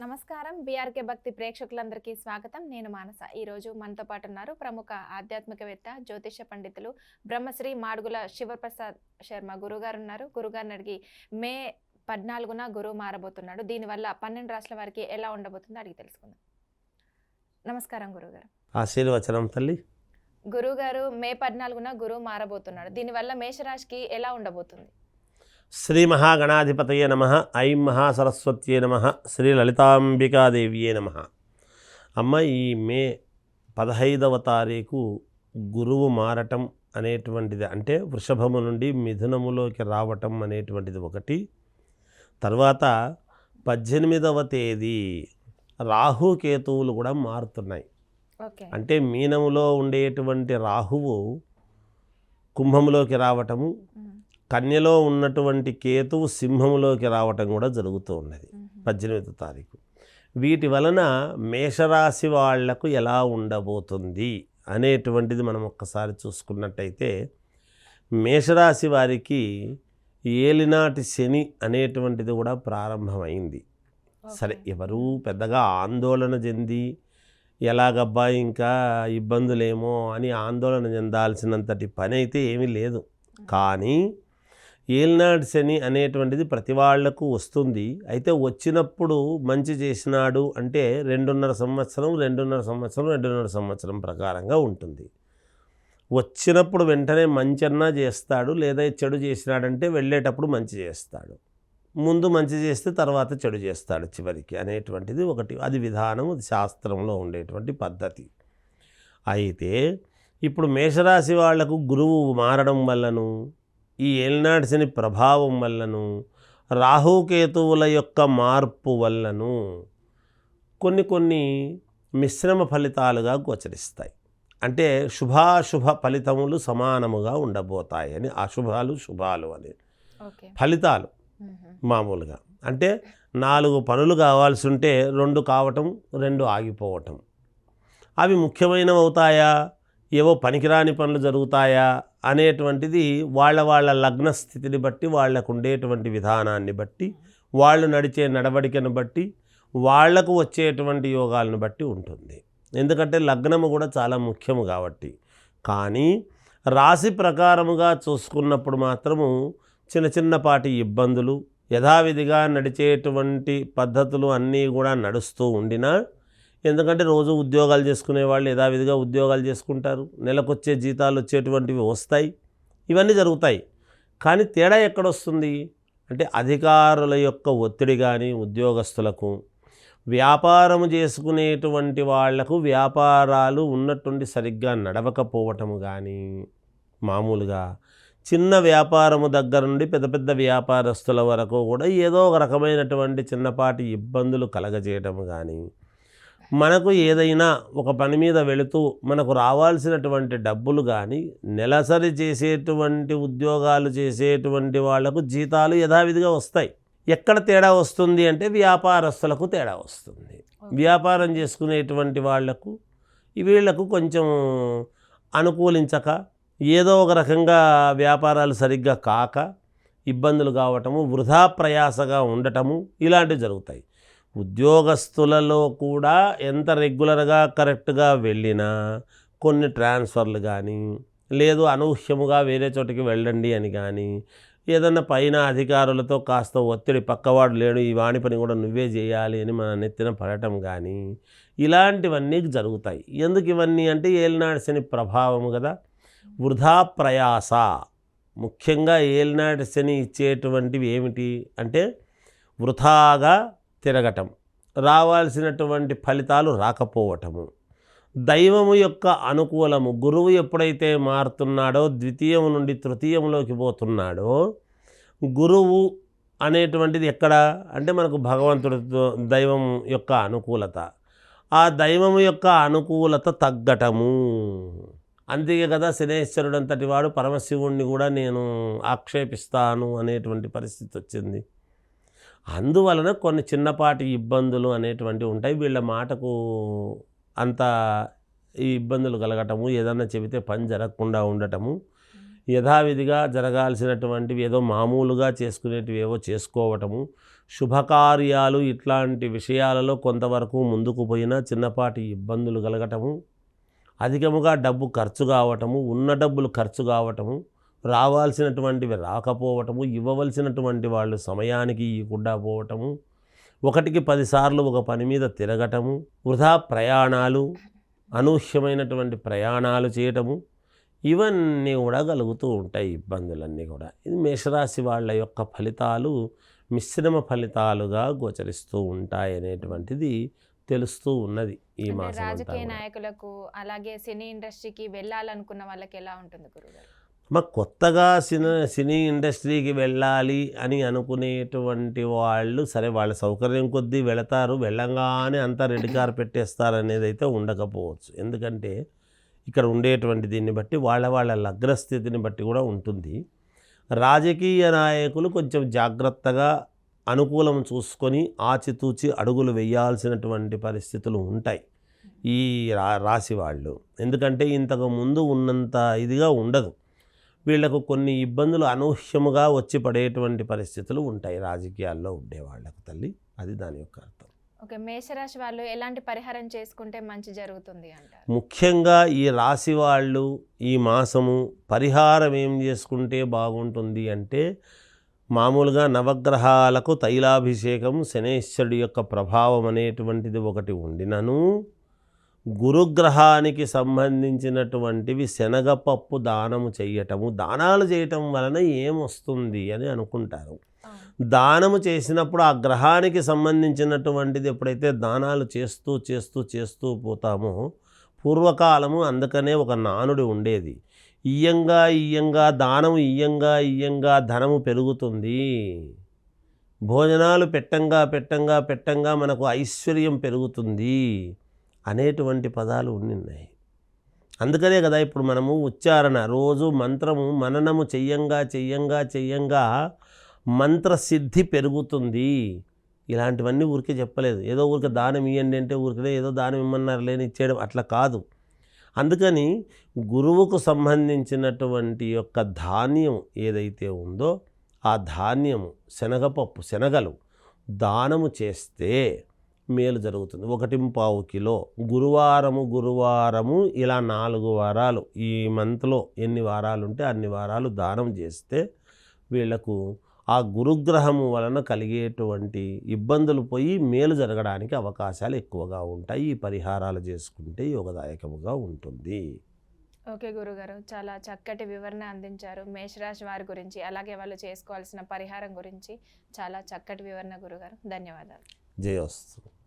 నమస్కారం. బీఆర్కే భక్తి ప్రేక్షకులందరికీ స్వాగతం. నేను మానస. ఈరోజు మనతో పాటు ఉన్నారు ప్రముఖ ఆధ్యాత్మికవేత్త జ్యోతిష పండితులు బ్రహ్మశ్రీ మాడుగుల శివప్రసాద్ శర్మ గురుగారు ఉన్నారు. గురుగారిని అడిగి మే పద్నాలుగున గురువు మారబోతున్నాడు. దీనివల్ల పన్నెండు రాష్ట్రాల వారికి ఎలా ఉండబోతుందో అడిగి తెలుసుకుందాం. నమస్కారం గురుగారు. ఆశీర్వచనం తల్లి. గురుగారు మే పద్నాలుగున గురువు మారబోతున్నాడు. దీనివల్ల మేషరాశికి ఎలా ఉండబోతుంది? శ్రీ మహాగణాధిపతయే నమ ఐం మహాసరస్వత్యే నమ శ్రీ లలితాంబికాదేవియే నమ. అమ్మ ఈ మే పదహైదవ తారీఖు గురువు మారటం అనేటువంటిది అంటే వృషభము నుండి మిథునములోకి రావటం అనేటువంటిది ఒకటి. తర్వాత పద్దెనిమిదవ తేదీ రాహుకేతువులు కూడా మారుతున్నాయి. అంటే మీనములో ఉండేటువంటి రాహువు కుంభములోకి రావటము కన్యలో ఉన్నటువంటి కేతువు సింహములోకి రావటం కూడా జరుగుతూ ఉన్నది పద్దెనిమిదో తారీఖు. వీటి వలన మేషరాశి వాళ్ళకు ఎలా ఉండబోతుంది అనేటువంటిది మనం ఒక్కసారి చూసుకున్నట్టయితే మేషరాశి వారికి ఏలినాటి శని అనేటువంటిది కూడా ప్రారంభమైంది. సరే ఎవరూ పెద్దగా ఆందోళన చెంది ఎలాగబ్బా ఇంకా ఇబ్బందులేమో అని ఆందోళన చెందాల్సినంతటి పని అయితే ఏమీ లేదు. కానీ ఏల్నాడు శని అనేటువంటిది ప్రతి వాళ్ళకు వస్తుంది. అయితే వచ్చినప్పుడు మంచి చేసినాడు అంటే రెండున్నర సంవత్సరం రెండున్నర సంవత్సరం రెండున్నర సంవత్సరం ప్రకారంగా ఉంటుంది. వచ్చినప్పుడు వెంటనే మంచి అన్నా చేస్తాడు లేదా చెడు చేసినాడంటే వెళ్ళేటప్పుడు మంచి చేస్తాడు. ముందు మంచి చేస్తే తర్వాత చెడు చేస్తాడు చివరికి అనేటువంటిది ఒకటి. అది విధానం అది శాస్త్రంలో ఉండేటువంటి పద్ధతి. అయితే ఇప్పుడు మేషరాశి వాళ్ళకు గురువు మారడం వల్లను ఈ ఏలినాటి శని ప్రభావం వల్లను రాహుకేతువుల యొక్క మార్పు వల్లను కొన్ని కొన్ని మిశ్రమ ఫలితాలుగా గోచరిస్తాయి. అంటే శుభాశుభ ఫలితములు సమానముగా ఉండబోతాయని అశుభాలు శుభాలు అని. ఫలితాలు మామూలుగా. అంటే నాలుగు పనులు కావాల్సి ఉంటే రెండు కావటం రెండు ఆగిపోవటం. అవి ముఖ్యమైనవి అవుతాయా ఏవో పనికిరాని పనులు జరుగుతాయా అనేటువంటిది వాళ్ళ వాళ్ళ లగ్న స్థితిని బట్టి వాళ్ళకు ఉండేటువంటి విధానాన్ని బట్టి వాళ్ళు నడిచే నడవడికను బట్టి వాళ్ళకు వచ్చేటువంటి యోగాలను బట్టి ఉంటుంది. ఎందుకంటే లగ్నము కూడా చాలా ముఖ్యము కాబట్టి. కానీ రాశి ప్రకారముగా చూసుకున్నప్పుడు మాత్రము చిన్న చిన్నపాటి ఇబ్బందులు యథావిధిగా నడిచేటువంటి పద్ధతులు అన్నీ కూడా నడుస్తూ ఉండినా ఎందుకంటే రోజు ఉద్యోగాలు చేసుకునే వాళ్ళు యథావిధిగా ఉద్యోగాలు చేసుకుంటారు. నెలకొచ్చే జీతాలు వచ్చేటువంటివి వస్తాయి. ఇవన్నీ జరుగుతాయి. కానీ తేడా ఎక్కడొస్తుంది? అంటే అధికారుల యొక్క ఒత్తిడి కానీ ఉద్యోగస్తులకు. వ్యాపారం చేసుకునేటువంటి వాళ్ళకు వ్యాపారాలు ఉన్నట్టుండి సరిగ్గా నడవకపోవటము కానీ మామూలుగా చిన్న వ్యాపారము దగ్గర నుండి పెద్ద పెద్ద వ్యాపారస్తుల వరకు కూడా ఏదో ఒక రకమైనటువంటి చిన్నపాటి ఇబ్బందులు కలగజేయటము కానీ మనకు ఏదైనా ఒక పని మీద వెళుతూ మనకు రావాల్సినటువంటి డబ్బులు కానీ నెలసరి చేసేటువంటి ఉద్యోగాలు చేసేటువంటి వాళ్ళకు జీతాలు యథావిధిగా వస్తాయి. ఎక్కడ తేడా వస్తుంది అంటే వ్యాపారస్తులకు తేడా వస్తుంది. వ్యాపారం చేసుకునేటువంటి వాళ్ళకు వీళ్ళకు కొంచెం అనుకూలించక ఏదో ఒక రకంగా వ్యాపారాలు సరిగ్గా కాక ఇబ్బందులు కావటము వృధా ప్రయాసగా ఉండటము ఇలాంటివి జరుగుతాయి. ఉద్యోగస్తులలో కూడా ఎంత రెగ్యులర్గా కరెక్ట్గా వెళ్ళినా కొన్ని ట్రాన్స్ఫర్లు కానీ లేదు అనూహ్యముగా వేరే చోటికి వెళ్ళండి అని కానీ ఏదన్నా పైన అధికారులతో కాస్త ఒత్తిడి పక్కవాడు లేడు ఈ వాణి పని కూడా నువ్వే చేయాలి అని మన నెత్తిన పడటం కానీ ఇలాంటివన్నీ జరుగుతాయి. ఎందుకు ఇవన్నీ అంటే ఏలినాడు శని ప్రభావము కదా. వృధా ప్రయాస. ముఖ్యంగా ఏలినాటి శని ఇచ్చేటువంటివి ఏమిటి అంటే వృథాగా తిరగటం రావాల్సినటువంటి ఫలితాలు రాకపోవటము. దైవము యొక్క అనుకూలము గురువు ఎప్పుడైతే మారుతున్నాడో ద్వితీయము నుండి తృతీయంలోకి పోతున్నాడో గురువు అనేటువంటిది ఎక్కడ? అంటే మనకు భగవంతుడితో దైవం యొక్క అనుకూలత. ఆ దైవము యొక్క అనుకూలత తగ్గటము. అందుకే కదా శనేశ్వరుడు అంతటి వాడు పరమశివుణ్ణి కూడా నేను ఆక్షేపిస్తాను అనేటువంటి పరిస్థితి వచ్చింది. అందువలన కొన్ని చిన్నపాటి ఇబ్బందులు అనేటువంటివి ఉంటాయి. వీళ్ళ మాటకు అంత ఇబ్బందులు కలగటము ఏదన్నా చెబితే పని జరగకుండా ఉండటము యథావిధిగా జరగాల్సినటువంటివి ఏదో మామూలుగా చేసుకునేటివి ఏవో చేసుకోవటము శుభకార్యాలు ఇట్లాంటి విషయాలలో కొంతవరకు ముందుకు పోయినా చిన్నపాటి ఇబ్బందులు కలగటము అధికముగా డబ్బు ఖర్చు కావటము ఉన్న డబ్బులు ఖర్చు కావటము రావాల్సినటువంటివి రాకపోవటము ఇవ్వవలసినటువంటి వాళ్ళు సమయానికి ఇవ్వకుండా పోవటము ఒకటికి పదిసార్లు ఒక పని మీద తిరగటము వృధా ప్రయాణాలు అనూహ్యమైనటువంటి ప్రయాణాలు చేయటము ఇవన్నీ కూడా కలుగుతూ ఉంటాయి ఇబ్బందులన్నీ కూడా ఇది మేషరాశి వాళ్ళ యొక్క ఫలితాలు మిశ్రమ ఫలితాలుగా గోచరిస్తూ ఉంటాయి అనేటువంటిది తెలుస్తూ ఉన్నది ఈ మాసం రాజకీయ. నాయకులకు అలాగే సినీ ఇండస్ట్రీకి వెళ్ళాలనుకున్న వాళ్ళకి ఎలా ఉంటుంది గురుగారు మా కొత్తగా సినీ సినీ ఇండస్ట్రీకి వెళ్ళాలి అని అనుకునేటువంటి వాళ్ళు సరే వాళ్ళ సౌకర్యం కొద్దీ వెళతారు. వెళ్ళంగానే అంతా రెడ్ కార్ పెట్టేస్తారు అనేది అయితే ఉండకపోవచ్చు. ఎందుకంటే ఇక్కడ ఉండేటువంటి దీన్ని బట్టి వాళ్ళ వాళ్ళ లగ్నస్థితిని బట్టి కూడా ఉంటుంది. రాజకీయ నాయకులు కొంచెం జాగ్రత్తగా అనుకూలం చూసుకొని ఆచితూచి అడుగులు వేయాల్సినటువంటి పరిస్థితులు ఉంటాయి ఈ రా రాశి వాళ్ళు. ఎందుకంటే ఇంతకు ముందు ఉన్నంత ఇదిగా ఉండదు. వీళ్ళకు కొన్ని ఇబ్బందులు అనూహ్యముగా వచ్చి పడేటువంటి పరిస్థితులు ఉంటాయి. రాజకీయాల్లో ఉండే వాళ్ళకు తల్లి. అది దాని యొక్క అర్థం. ఓకే. మేషరాశి వాళ్ళు ఎలాంటి పరిహారం చేసుకుంటే మంచి జరుగుతుంది అంటారు? ముఖ్యంగా ఈ రాశి వాళ్ళు ఈ మాసము పరిహారం ఏం చేసుకుంటే బాగుంటుంది అంటే మామూలుగా నవగ్రహాలకు తైలాభిషేకం శనేశ్వరుడి యొక్క ప్రభావం అనేటువంటిది ఒకటి ఉండినను. గురుగ్రహానికి సంబంధించినటువంటివి శనగపప్పు దానము చేయటము దానాలు చేయటం వలన ఏమొస్తుంది అని అనుకుంటారు. దానము చేసినప్పుడు ఆ గ్రహానికి సంబంధించినటువంటిది ఎప్పుడైతే దానాలు చేస్తూ చేస్తూ చేస్తూ పోతామో పూర్వకాలము అందుకనే ఒక నానుడి ఉండేది. ఇయ్యంగా ఇయ్యంగా దానము ఇయ్యంగా ఇయ్యంగా ధనము పెరుగుతుంది. భోజనాలు పెట్టంగా పెట్టంగా పెట్టంగా మనకు ఐశ్వర్యం పెరుగుతుంది. అనేటువంటి పదాలు ఉన్నాయి అందుకనే కదా ఇప్పుడు మనము ఉచ్చారణ రోజు మంత్రము మననము చెయ్యంగా చెయ్యంగా చెయ్యంగా మంత్రసిద్ధి పెరుగుతుంది. ఇలాంటివన్నీ ఊరికే చెప్పలేదు. ఏదో ఊరికే దానం ఇవ్వండి అంటే ఊరికే ఏదో దానం ఇమ్మన్నారు లేని ఇచ్చేయడం అట్లా కాదు. అందుకని గురువుకు సంబంధించినటువంటి యొక్క ధాన్యం ఏదైతే ఉందో ఆ ధాన్యము శనగపప్పు శనగలు దానము చేస్తే మేలు జరుగుతుంది. ఒకటి పావు కిలో. గురువారము గురువారము ఇలా నాలుగు వారాలు. ఈ మంత్లో ఎన్ని వారాలు ఉంటే అన్ని వారాలు దానం చేస్తే వీళ్ళకు ఆ గురుగ్రహము వలన కలిగేటువంటి ఇబ్బందులు పోయి మేలు జరగడానికి అవకాశాలు ఎక్కువగా ఉంటాయి. ఈ పరిహారాలు చేసుకుంటే యోగదాయకముగా ఉంటుంది. ఓకే గురుగారు. చాలా చక్కటి వివరణ అందించారు. మేషరాశి వారి గురించి అలాగే వాళ్ళు చేసుకోవాల్సిన పరిహారం గురించి చాలా చక్కటి వివరణ గురుగారు. ధన్యవాదాలు. జయోస్తు.